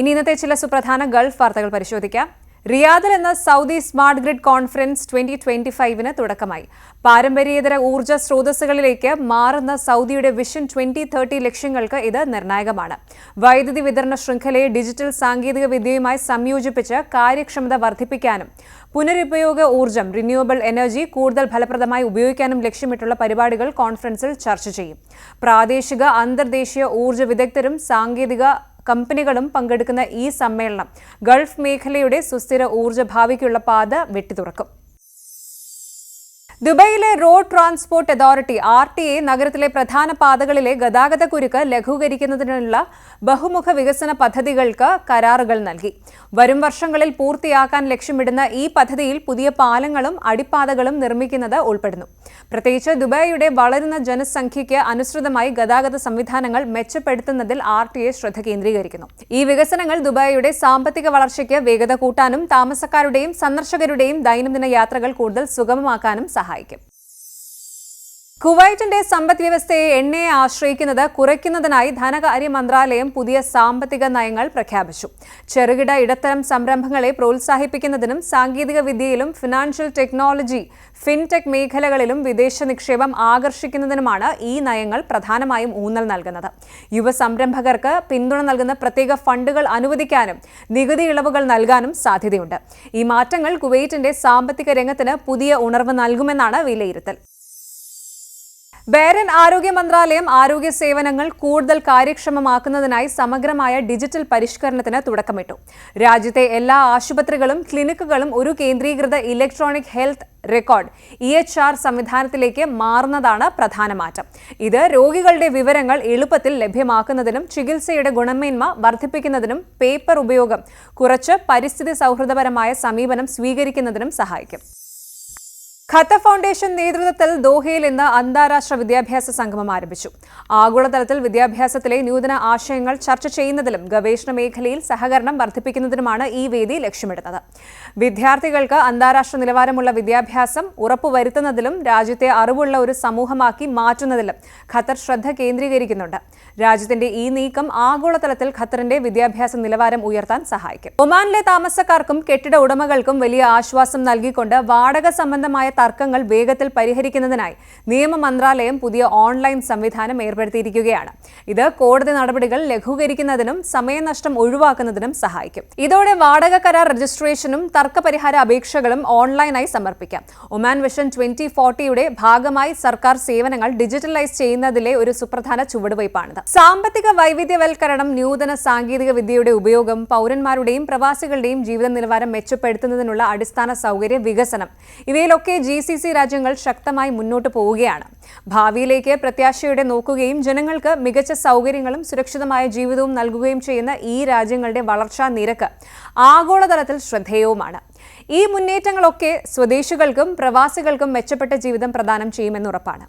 ഇനി ഇന്നത്തെ ചില സുപ്രധാന ഗൾഫ് വാർത്തകൾ പരിശോധിക്കാം. റിയാദിൽ എന്ന Saudi smart grid conference twenty twenty ഫൈവിന് തുടക്കമായി. പാരമ്പര്യേതര ഊർജ സ്രോതസ്സുകളിലേക്ക് മാറുന്ന സൗദിയുടെ വിഷൻ ട്വന്റി തേർട്ടി ലക്ഷ്യങ്ങൾക്ക് ഇത് നിർണായകമാണ്. വൈദ്യുതി വിതരണ ശൃംഖലയെ ഡിജിറ്റൽ സാങ്കേതിക വിദ്യയുമായി സംയോജിപ്പിച്ച് കാര്യക്ഷമത വർദ്ധിപ്പിക്കാനും പുനരുപയോഗ ഊർജം റിന്യൂവബിൾ എനർജി കൂടുതൽ ഫലപ്രദമായി ഉപയോഗിക്കാനും ലക്ഷ്യമിട്ടുള്ള പരിപാടികൾ കോൺഫറൻസിൽ ചർച്ച ചെയ്യും. പ്രാദേശിക അന്തർദേശീയ ഊർജ വിദഗ്ധരും സാങ്കേതിക കമ്പനികളും പങ്കെടുക്കുന്ന ഈ സമ്മേളനം ഗൾഫ് മേഖലയുടെ സുസ്ഥിര ഊർജ ഭാവിക്കുള്ള പാത വെട്ടിത്തുറക്കും. ദുബൈയിലെ road transport authority R T A നഗരത്തിലെ പ്രധാന പാതകളിലെ ഗതാഗത കുരുക്ക് ലഘൂകരിക്കുന്നതിനുള്ള ബഹുമുഖ വികസന പദ്ധതികൾക്ക് കരാറുകൾ നൽകി. വരും വർഷങ്ങളിൽ പൂർത്തിയാക്കാൻ ലക്ഷ്യമിടുന്ന ഈ പദ്ധതിയിൽ പുതിയ പാലങ്ങളും അടിപ്പാതകളും നിർമ്മിക്കുന്നത് ഉൾപ്പെടുന്നു. പ്രത്യേകിച്ച് ദുബായിയുടെ വളരുന്ന ജനസംഖ്യയ്ക്ക് അനുസൃതമായി ഗതാഗത സംവിധാനങ്ങൾ മെച്ചപ്പെടുത്തുന്നതിൽ ആർ ടി എ ശ്രദ്ധ കേന്ദ്രീകരിക്കുന്നു. ഈ വികസനങ്ങൾ ദുബായിയുടെ സാമ്പത്തിക വളർച്ചയ്ക്ക് വേഗത കൂട്ടാനും താമസക്കാരുടെയും സന്ദർശകരുടെയും ദൈനംദിന യാത്രകൾ കൂടുതൽ സുഗമമാക്കാനും സഹായിക്കും. hike. കുവൈറ്റിന്റെ സമ്പദ് വ്യവസ്ഥയെ എണ്ണയെ ആശ്രയിക്കുന്നത് കുറയ്ക്കുന്നതിനായി ധനകാര്യ മന്ത്രാലയം പുതിയ സാമ്പത്തിക നയങ്ങൾ പ്രഖ്യാപിച്ചു. ചെറുകിട ഇടത്തരം സംരംഭങ്ങളെ പ്രോത്സാഹിപ്പിക്കുന്നതിനും സാങ്കേതിക വിദ്യയിലും ഫിനാൻഷ്യൽ ടെക്നോളജി ഫിൻടെക് മേഖലകളിലും വിദേശ നിക്ഷേപം ആകർഷിക്കുന്നതിനുമാണ് ഈ നയങ്ങൾ പ്രധാനമായും ഊന്നൽ നൽകുന്നത്. യുവ സംരംഭകർക്ക് പിന്തുണ നൽകുന്ന പ്രത്യേക ഫണ്ടുകൾ അനുവദിക്കാനും നികുതി ഇളവുകൾ നൽകാനും സാധ്യതയുണ്ട്. ഈ മാറ്റങ്ങൾ കുവൈറ്റിന്റെ സാമ്പത്തിക രംഗത്തിന് പുതിയ ഉണർവ് നൽകുമെന്നാണ് വിലയിരുത്തൽ. ബേരൻ ആരോഗ്യ മന്ത്രാലയം ആരോഗ്യ സേവനങ്ങൾ കൂടുതൽ കാര്യക്ഷമമാക്കുന്നതിനായി സമഗ്രമായ ഡിജിറ്റൽ പരിഷ്കരണത്തിന് തുടക്കമിട്ടു. രാജ്യത്തെ എല്ലാ ആശുപത്രികളും ക്ലിനിക്കുകളും ഒരു കേന്ദ്രീകൃത electronic health record E H R സംവിധാനത്തിലേക്ക് മാറുന്നതാണ് പ്രധാന മാറ്റം ഇത് രോഗികളുടെ വിവരങ്ങൾ എളുപ്പത്തിൽ ലഭ്യമാക്കുന്നതിനും ചികിത്സയുടെ ഗുണമേന്മ വർദ്ധിപ്പിക്കുന്നതിനും പേപ്പർ ഉപയോഗം കുറച്ച് പരിസ്ഥിതി സൗഹൃദപരമായ സമീപനം സ്വീകരിക്കുന്നതിനും സഹായിക്കും. ഖത്തർ ഫൗണ്ടേഷൻ നേതൃത്വത്തിൽ ദോഹയിൽ ഇന്ന് അന്താരാഷ്ട്ര വിദ്യാഭ്യാസ സംഗമം ആരംഭിച്ചു. ആഗോളതലത്തിൽ വിദ്യാഭ്യാസത്തിലെ നൂതന ആശയങ്ങൾ ചർച്ച ചെയ്യുന്നതിലും ഗവേഷണ മേഖലയിൽ സഹകരണം വർദ്ധിപ്പിക്കുന്നതിനുമാണ് ഈ വേദി ലക്ഷ്യമിടുന്നത്. വിദ്യാർത്ഥികൾക്ക് അന്താരാഷ്ട്ര നിലവാരമുള്ള വിദ്യാഭ്യാസം ഉറപ്പുവരുത്തുന്നതിലും രാജ്യത്തെ അറിവുള്ള ഒരു സമൂഹമാക്കി മാറ്റുന്നതിലും ഖത്തർ ശ്രദ്ധ കേന്ദ്രീകരിക്കുന്നുണ്ട്. രാജ്യത്തിന്റെ ഈ നീക്കം ആഗോളതലത്തിൽ ഖത്തറിന്റെ വിദ്യാഭ്യാസ നിലവാരം ഉയർത്താൻ സഹായിക്കും. ഒമാനിലെ താമസക്കാർക്കും കെട്ടിട ഉടമകൾക്കും വലിയ ആശ്വാസം നൽകിക്കൊണ്ട് വാടക സംബന്ധമായ തർക്കങ്ങൾ വേഗത്തിൽ പരിഹരിക്കുന്നതിനായി നിയമ മന്ത്രാലയം പുതിയ ഓൺലൈൻ സംവിധാനം ഏർപ്പെടുത്തിയിരിക്കുകയാണ്. ഇത് കോടതി നടപടികൾ ലഘൂകരിക്കുന്നതിനും സമയനഷ്ടം ഒഴിവാക്കുന്നതിനും സഹായിക്കും. ഇതോടെ വാടക കരാർ രജിസ്ട്രേഷനും തർക്കപരിഹാര അപേക്ഷകളും ഓൺലൈനായി സമർപ്പിക്കാം. ഒമാൻ വിഷൻ ട്വന്റി ഫോർട്ടിയുടെ ഭാഗമായി സർക്കാർ സേവനങ്ങൾ ഡിജിറ്റലൈസ് ചെയ്യുന്നതിലെ ഒരു സുപ്രധാന ചുവടുവയ്പാണിത്. സാമ്പത്തിക വൈവിധ്യവൽക്കരണം നൂതന സാങ്കേതിക വിദ്യയുടെ ഉപയോഗം പൗരന്മാരുടെയും പ്രവാസികളുടെയും ജീവിത നിലവാരം മെച്ചപ്പെടുത്തുന്നതിനുള്ള അടിസ്ഥാന സൗകര്യ വികസനം ഇവയിലൊക്കെ ജി സി സി രാജ്യങ്ങൾ ശക്തമായി മുന്നോട്ട് പോവുകയാണ്. ഭാവിയിലേക്ക് പ്രത്യാശയോടെ നോക്കുകയും ജനങ്ങൾക്ക് മികച്ച സൗകര്യങ്ങളും സുരക്ഷിതമായ ജീവിതവും നൽകുകയും ചെയ്യുന്ന ഈ രാജ്യങ്ങളുടെ വളർച്ചാ നിരക്ക് ആഗോളതലത്തിൽ ശ്രദ്ധേയവുമാണ്. ഈ മുന്നേറ്റങ്ങളൊക്കെ സ്വദേശികൾക്കും പ്രവാസികൾക്കും മെച്ചപ്പെട്ട ജീവിതം പ്രദാനം ചെയ്യുമെന്നുറപ്പാണ്.